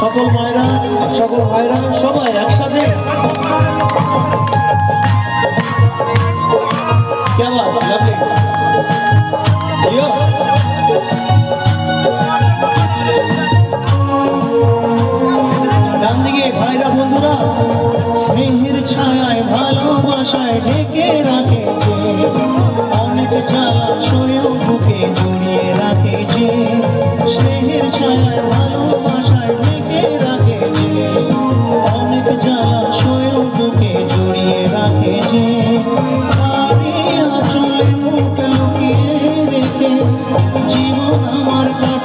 সকল মায়েরা সকল ভাইরা সবাই একসাথে। ভাইরা বন্ধুরা স্নেহের ছায় ভালোবাসায় ঢেকে রা জীবন আমার কাছে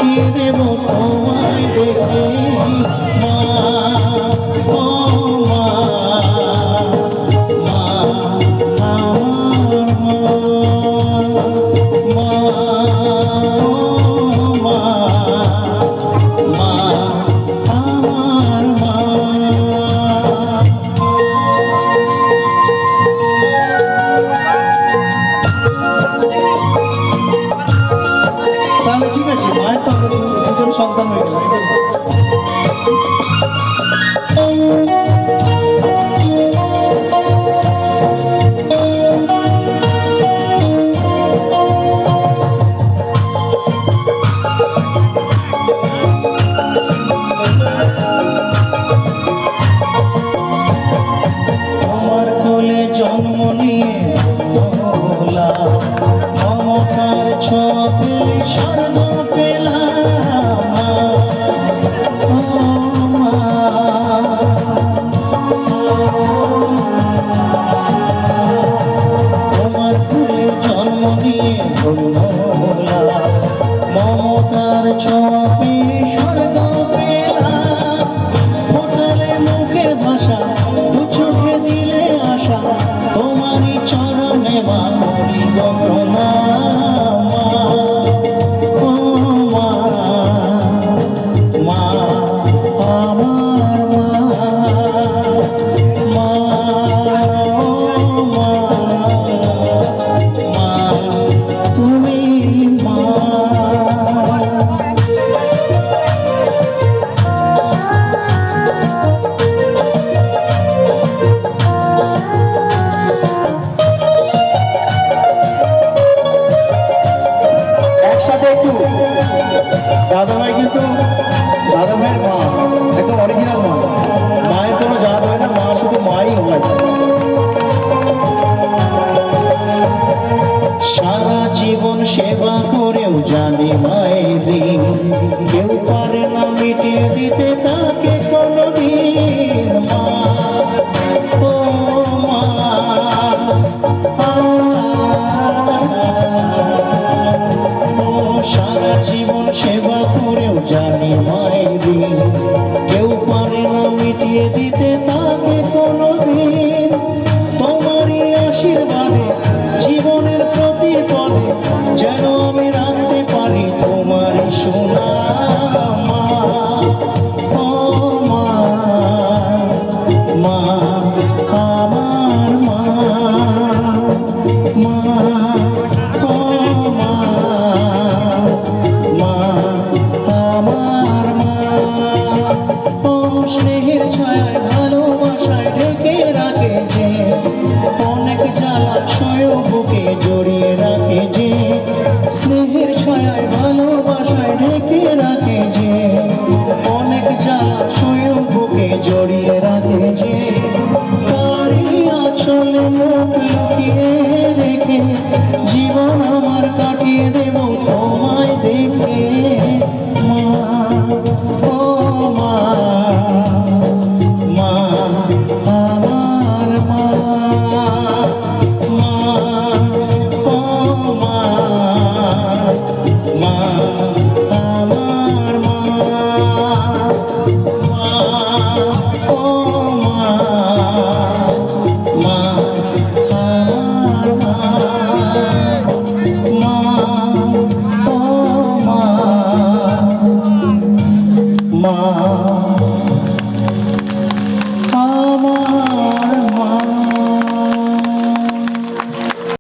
তোমায় রে কেউ পা লুকিয়ে রেখে জীবন আমার কাটিয়ে দেব তোমায় দেখে। মা ও মা মা